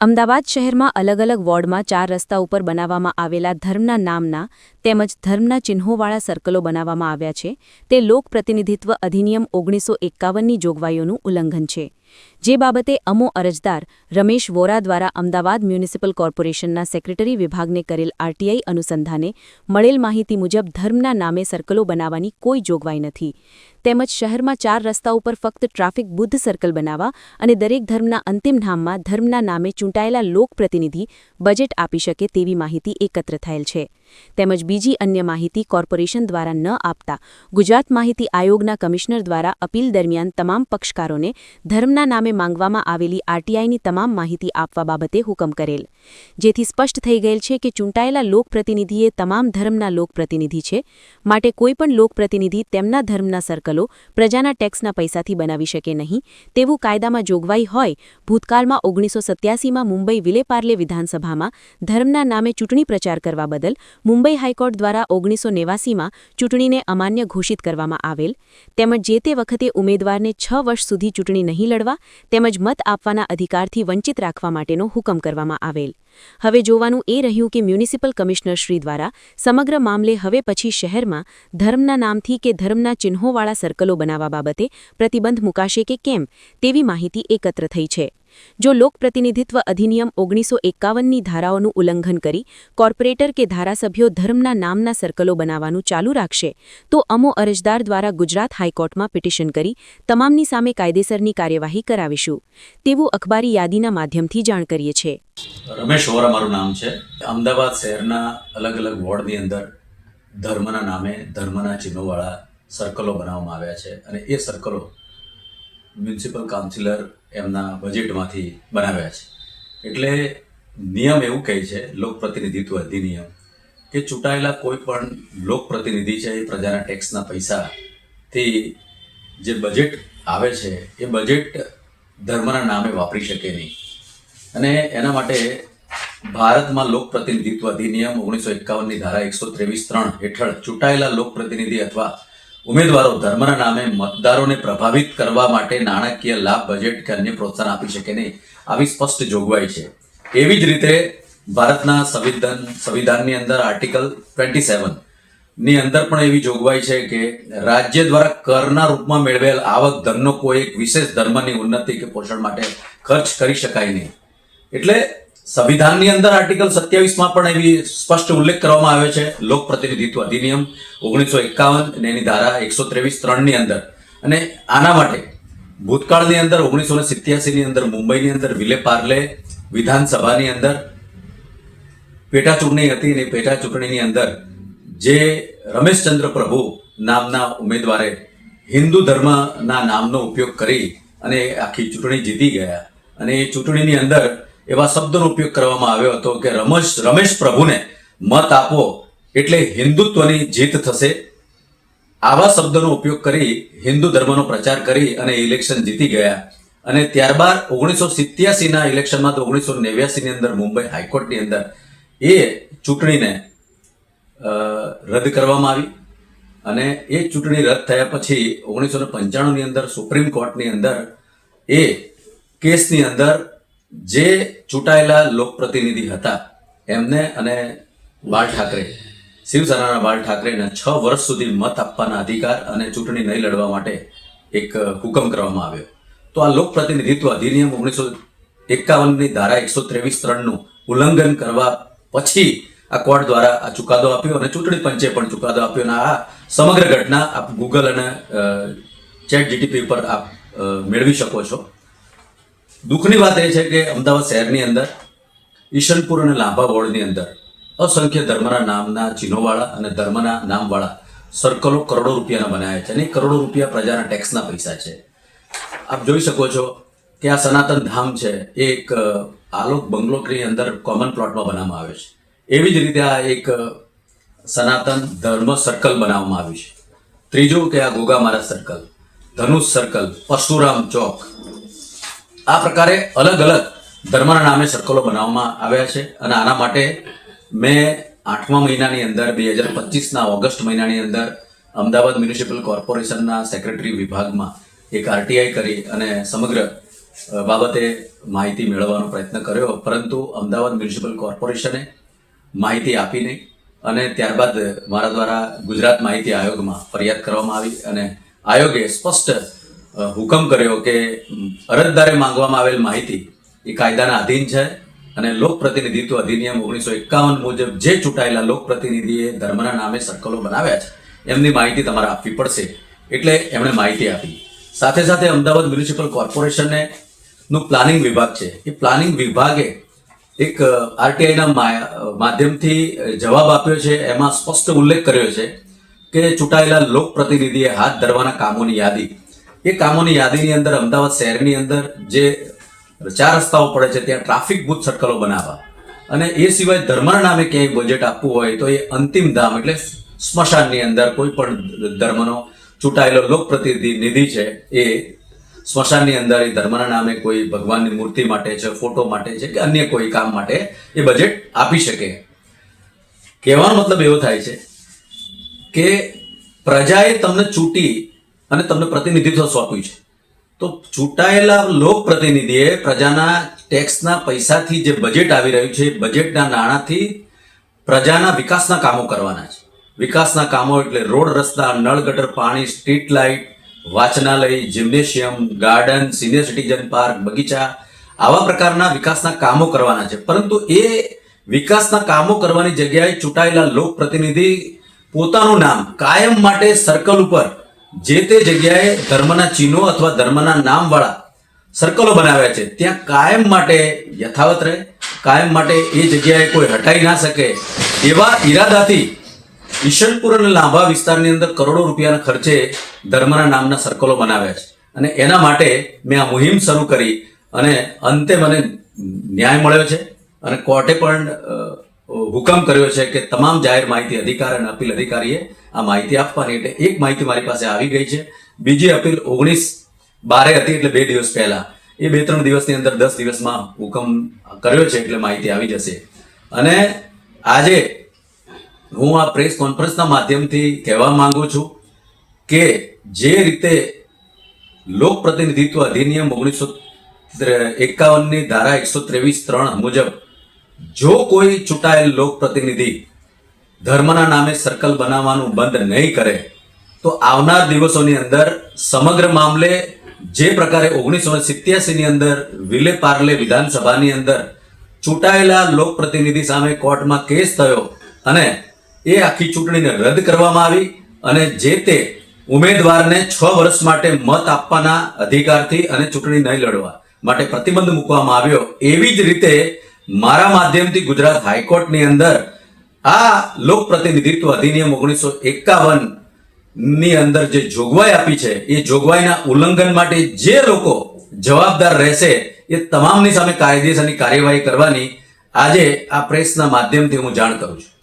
અમદાવાદ શહેરમાં અલગ અલગ વોર્ડમાં ચાર રસ્તા ઉપર બનાવવામાં આવેલા ધર્મના નામના તેમજ ધર્મના ચિહ્નોવાળા સર્કલો બનાવવામાં આવ્યા છે. તે લોકપ્રતિનિધિત્વ અધિનિયમ ઓગણીસો એકાવનની જોગવાઈઓનું ઉલ્લંઘન છે. જે બાબતે અમો અરજદાર રમેશ વોરા દ્વારા અમદાવાદ મ્યુનિસિપલ કોર્પોરેશનના સેક્રેટરી વિભાગને કરેલ આરટીઆઈ અનુસંધાને મળેલ માહિતી મુજબ ધર્મના નામે સર્કલો બનાવવાની કોઈ જોગવાઈ નથી. તેમજ શહેરમાં ચાર રસ્તા ઉપર ફક્ત ટ્રાફિક બુદ્ધ સર્કલ બનાવવા અને દરેક ધર્મના અંતિમ નામમાં ધર્મના નામે ચૂંટાયેલા લોકપ્રતિનિધિ બજેટ આપી શકે તેવી માહિતી એકત્ર થયેલ છે. તેમજ બીજી અન્ય માહિતી કોર્પોરેશન દ્વારા ન આપતા ગુજરાત માહિતી આયોગના કમિશનર દ્વારા અપીલ દરમિયાન તમામ પક્ષકારોને ધર્મના નામે માંગવામાં આવેલી આરટીઆઈની તમામ માહિતી આપવા બાબતે હુકમ કરેલ. જેથી સ્પષ્ટ થઈ ગયેલ છે કે ચૂંટાયેલા લોકપ્રતિનિધિએ તમામ ધર્મના લોકપ્રતિનિધિ છે, માટે કોઈપણ લોકપ્રતિનિધિ તેમના ધર્મના સર્કલો, પ્રજાના ટેક્સના પૈસાથી બનાવી શકે નહીં, તેવું કાયદામાં જોગવાઈ હોય, ભૂતકાળમાં ઓગણીસો સત્યાસીમાં મુંબઈ વિલેપાર્લે વિધાનસભામાં ધર્મના નામે ચૂંટણી પ્રચાર કરવા બદલ મુંબઈ હાઈકોર્ટ દ્વારા ઓગણીસો નેવાસીમાં ચૂંટણીને અમાન્ય ઘોષિત કરવામાં આવેલ. તેમજ જે તે વખતે ઉમેદવારને છ વર્ષ સુધી ચૂંટણી નહીં લડવા તેમજ મત આપવાના અધિકારથી વંચિત રાખવા માટેનો હુકમ કરવામાં આવેલ. હવે જોવાનું એ રહ્યું કે મ્યુનિસિપલ કમિશનર શ્રી દ્વારા સમગ્ર મામલે હવે પછી શહેરમાં ધર્મના નામથી કે ધર્મના ચિહ્નોવાળા સર્કલો બનાવવા બાબતે પ્રતિબંધ મુકાશે કે કેમ તેવી માહિતી એકત્ર થઈ છે. જો લોકપ્રતિનિધિત્વ અધિનિયમ ઓગણીસો એકાવનની ધારાઓનું ઉલ્લંઘન કરી કોર્પોરેટર કે ધારાસભ્યો ધર્મના નામના સર્કલો બનાવવાનું ચાલુ રાખશે, તો અમો અરજદાર દ્વારા ગુજરાત હાઈકોર્ટમાં પિટિશન કરી તમામની સામે કાયદેસરની કાર્યવાહી કરાવીશું. તેવું અખબારી યાદીના માધ્યમથી જાણ કરીએ છીએ રમેશ વોરા મારું નામ છે. અમદાવાદ શહેરના અલગ અલગ વોર્ડની અંદર ધર્મના નામે ધર્મના ચિહ્નોવાળા સર્કલો બનાવવામાં આવ્યા છે અને એ સર્કલો મ્યુનિસિપલ કાઉન્સિલર એમના બજેટમાંથી બનાવ્યા છે. એટલે નિયમ એવું કહે છે, લોકપ્રતિનિધિત્વ અધિનિયમ, કે ચૂંટાયેલા કોઈ પણ લોકપ્રતિનિધિ છે એ પ્રજાના ટેક્સના પૈસાથી જે બજેટ આવે છે, એ બજેટ ધર્મના નામે વાપરી શકે નહીં. અને એના માટે ભારતમાં લોકપ્રતિનિધિત્વ અધિનિયમ ઓગણીસો એકાવનની ધારા એકસો ત્રેવીસ ત્રણ હેઠળ ચૂંટાયેલા લોકપ્રતિનિધિ અથવા ઉમેદવારો ધર્મના નામે મતદારોને પ્રભાવિત કરવા માટે નાણાકીય લાભ બજેટ કે અન્ય પ્રોત્સાહન આપી શકે નહીં આવી સ્પષ્ટ જોગવાઈ છે. એવી જ રીતે ભારતના સંવિધાન, સંવિધાનની અંદર આર્ટિકલ ટ્વેન્ટી સેવનની અંદર પણ એવી જોગવાઈ છે કે રાજ્ય દ્વારા કરના રૂપમાં મેળવેલ આવક ધનનો કોઈ એક વિશેષ ધર્મની ઉન્નતિ કે પોષણ માટે ખર્ચ કરી શકાય નહીં. એટલે સંવિધાનની અંદર આર્ટિકલ સત્યાવીસમાં પણ એવી સ્પષ્ટ ઉલ્લેખ કરવામાં આવ્યો છે. લોક પ્રતિનિધિત્વ અધિનિયમ ઓગણીસો એકાવન અને એની ધારા એકસો ત્રેવીસ ત્રણની અંદર. અને આના માટે ભૂતકાળની અંદર ઓગણીસો ને સિત્યાસીની અંદર મુંબઈની અંદર વિલે પાર્લે વિધાનસભાની અંદર પેટા ચૂંટણી હતી અને પેટા ચૂંટણીની અંદર જે રમેશચંદ્ર પ્રભુ નામના ઉમેદવારે હિન્દુ ધર્મના નામનો ઉપયોગ કરી અને આખી ચૂંટણી જીતી ગયા. અને એ ચૂંટણીની અંદર એવા શબ્દનો ઉપયોગ કરવામાં આવ્યો હતો કે રમેશ રમેશ પ્રભુને મત આપો એટલે હિન્દુત્વની જીત થશે. આવા શબ્દનો ઉપયોગ કરી હિન્દુ ધર્મનો પ્રચાર કરી અને ઇલેક્શન જીતી ગયા. અને ત્યારબાદ ઓગણીસો સિત્યાસીના ઇલેક્શનમાં તો ઓગણીસો નેવ્યાસીની અંદર મુંબઈ હાઈકોર્ટની અંદર એ ચૂંટણીને રદ કરવામાં આવી. અને એ ચૂંટણી રદ થયા પછી ઓગણીસો પંચાણુંની અંદર સુપ્રીમ કોર્ટની અંદર એ કેસની અંદર જે ચૂંટાયેલા લોકપ્રતિનિધિ હતા, એમને અને બાળ ઠાકરે, શિવસેનાના બાળ ઠાકરેને છ વર્ષ સુધી મત આપવાના અધિકાર અને ચૂંટણી નહીં લડવા માટે એક હુકમ કરવામાં આવ્યો. તો આ લોકપ્રતિનિધિત્વ અધિનિયમ ઓગણીસો એકાવનની ધારા એકસો ત્રેવીસ ત્રણનું ઉલ્લંઘન કરવા પછી આ કોર્ટ દ્વારા આ ચુકાદો આપ્યો અને ચૂંટણી પંચે પણ ચુકાદો આપ્યો અને આ સમગ્ર ઘટના આપ ગૂગલ અને ચેટ જીટીપી પર આપ મેળવી શકો છો. દુઃખની વાત એ છે કે અમદાવાદ શહેરની અંદર, ઈશનપુર અને લાંભા વોર્ડની અંદર, અસંખ્ય ધર્મના નામના ચિહ્નોવાળા અને ધર્મના નામવાળા સર્કલો કરોડો રૂપિયાના બનાવ્યા છે અને કરોડો રૂપિયા પ્રજાના ટેક્સના પૈસા છે. આપ જોઈ શકો છો કે આ સનાતન ધામ છે એ એક આલોક બંગલોની અંદર કોમન પ્લોટમાં બનાવવામાં આવ્યો છે. એવી જ રીતે આ એક સનાતન ધર્મ સર્કલ બનાવવામાં આવ્યું છે. ત્રીજું કે આ ગોગામારા સર્કલ ધનુષ સર્કલ પરશુરામ ચોક આ પ્રકારે અલગ અલગ ધર્મના નામે સર્કલો બનાવવામાં આવ્યા છે અને આના માટે મેં આઠમા મહિનાની અંદર બે હજાર પચીસના ઓગસ્ટ મહિનાની અંદર અમદાવાદ મ્યુનિસિપલ કોર્પોરેશનના સેક્રેટરી વિભાગમાં એક આરટીઆઈ કરી અને સમગ્ર બાબતે માહિતી મેળવવાનો પ્રયત્ન કર્યો. પરંતુ અમદાવાદ મ્યુનિસિપલ કોર્પોરેશને માહિતી આપી નહીં અને ત્યારબાદ મારા દ્વારા ગુજરાત માહિતી આયોગમાં ફરિયાદ કરવામાં આવી અને આયોગે સ્પષ્ટ હુકમ કર્યો કે અરજદારે માંગવામાં આવેલ માહિતી એ કાયદાના અધીન છે અને લોક પ્રતિનિધિત્વ અધિનિયમ ઓગણીસો એકાવન મુજબ જે ચૂંટાયેલા લોક પ્રતિનિધિએ ધર્મના નામે સર્કલો બનાવ્યા છે, એમની માહિતી તમારે આપવી પડશે. એટલે એમણે માહિતી આપી. સાથે સાથે અમદાવાદ મ્યુનિસિપલ કોર્પોરેશનને નું પ્લાનિંગ વિભાગ છે. એ પ્લાનિંગ વિભાગે એક આરટીઆઈના માધ્યમથી જવાબ આપ્યો છે. એમાં સ્પષ્ટ ઉલ્લેખ કર્યો છે કે ચૂંટાયેલા લોકપ્રતિનિધિએ હાથ ધરવાના કામોની યાદી એ કામોની યાદીની અંદર, અમદાવાદ શહેરની અંદર જે ચાર રસ્તાઓ પડે છે, ત્યાં ટ્રાફિક બૂથ સર્કલો બનાવવા. અને એ સિવાય ધર્મના નામે ક્યાંય બજેટ આપવું હોય તો એ અંતિમ ધામ એટલે સ્મશાનની અંદર કોઈ પણ ધર્મનો ચૂંટાયેલો લોકપ્રતિનિધિ, નિધિ છે, એ સ્મશાનની અંદર એ ધર્મના નામે કોઈ ભગવાનની મૂર્તિ માટે છે, ફોટો માટે છે કે અન્ય કોઈ કામ માટે એ બજેટ આપી શકે. કહેવાનો મતલબ એવો થાય છે કે પ્રજાએ તમને ચૂંટી અને તમને પ્રતિનિધિત્વ સોંપ્યું છે? તો ચૂંટાયેલા લોક પ્રતિનિધિએ પ્રજાના ટેક્સના પૈસાથી જે બજેટ આવી રહ્યું છે બજેટના નાણાંથી પ્રજાના વિકાસના કામો કરવાના છે. વિકાસના કામો એટલે રોડ રસ્તા, નળ ગટર, પાણી street light વાચનાલય gymnasium garden senior citizen park બગીચા, આવા પ્રકારના વિકાસના કામો કરવાના છે. પરંતુ એ વિકાસના કામો કરવાની જગ્યાએ ચૂંટાયેલા લોક પ્રતિનિધિ પોતાનું નામ કાયમ માટે સર્કલ ઉપર જે તે જગ્યાએ ધર્મના ચિહ્નો અથવા ધર્મના નામવાળા સર્કલો બનાવ્યા છે, ત્યાં કાયમ માટે યથાવત રહે, કાયમ માટે એ જગ્યાએ કોઈ હટાઈ ના શકે એવા ઈરાદાથી ઈશનપુર અને લાંભા વિસ્તારની અંદર કરોડો રૂપિયાના ખર્ચે ધર્મના નામના સર્કલો બનાવ્યા છે. અને એના માટે મેં આ મુહિમ શરૂ કરી અને અંતે મને ન્યાય મળ્યો છે અને કોર્ટે પણ હુકમ કર્યો છે કે તમામ જાહેર માહિતી અધિકાર અને અપીલ અધિકારીએ આ માહિતી આપવાની એટલે એક માહિતી મારી પાસે આવી ગઈ છે. બીજી અપીલ ઓગણીસ બારે હતી એટલે બે દિવસ પહેલા. એ બે ત્રણ દિવસની અંદર દસ દિવસમાં હુકમ કર્યો છે એટલે માહિતી આવી જશે. અને આજે હું આ પ્રેસ કોન્ફરન્સના માધ્યમથી કહેવા માંગુ છું કે જે રીતે લોક પ્રતિનિધિત્વ અધિનિયમ ઓગણીસો એકાવનની ધારા એકસો ત્રેવીસ ત્રણ મુજબ જો કોઈ ચૂંટાયેલ લોક પ્રતિનિધિ ધર્મના નામે સર્કલ બનાવવાનું બંધ નહીં કરે, તો આવનાર દિવસોની અંદર સમગ્ર મામલે જે પ્રકારે ઓગણીસો સિત્યાસીની અંદર વિલે પાર્લે વિધાનસભાની અંદર ચૂંટાયેલા લોક પ્રતિનિધિ સામે કોર્ટમાં કેસ થયો અને એ આખી ચૂંટણીને રદ કરવામાં આવી અને જે તે ઉમેદવારને છ વર્ષ માટે મત આપવાના અધિકારથી અને ચૂંટણી નહીં લડવા માટે પ્રતિબંધ મૂકવામાં આવ્યો, એવી જ રીતે મારા માધ્યમથી ગુજરાત હાઈકોર્ટની અંદર આ લોક પ્રતિનિધિત્વ અધિનિયમ ઓગણીસો એકાવનની અંદર જે જોગવાઈ આપી છે, એ જોગવાઈના ઉલ્લંઘન માટે જે લોકો જવાબદાર રહેશે, એ તમામની સામે કાયદેસરની કાર્યવાહી કરવાની આજે આ પ્રેસના માધ્યમથી હું જાણ કરું છું.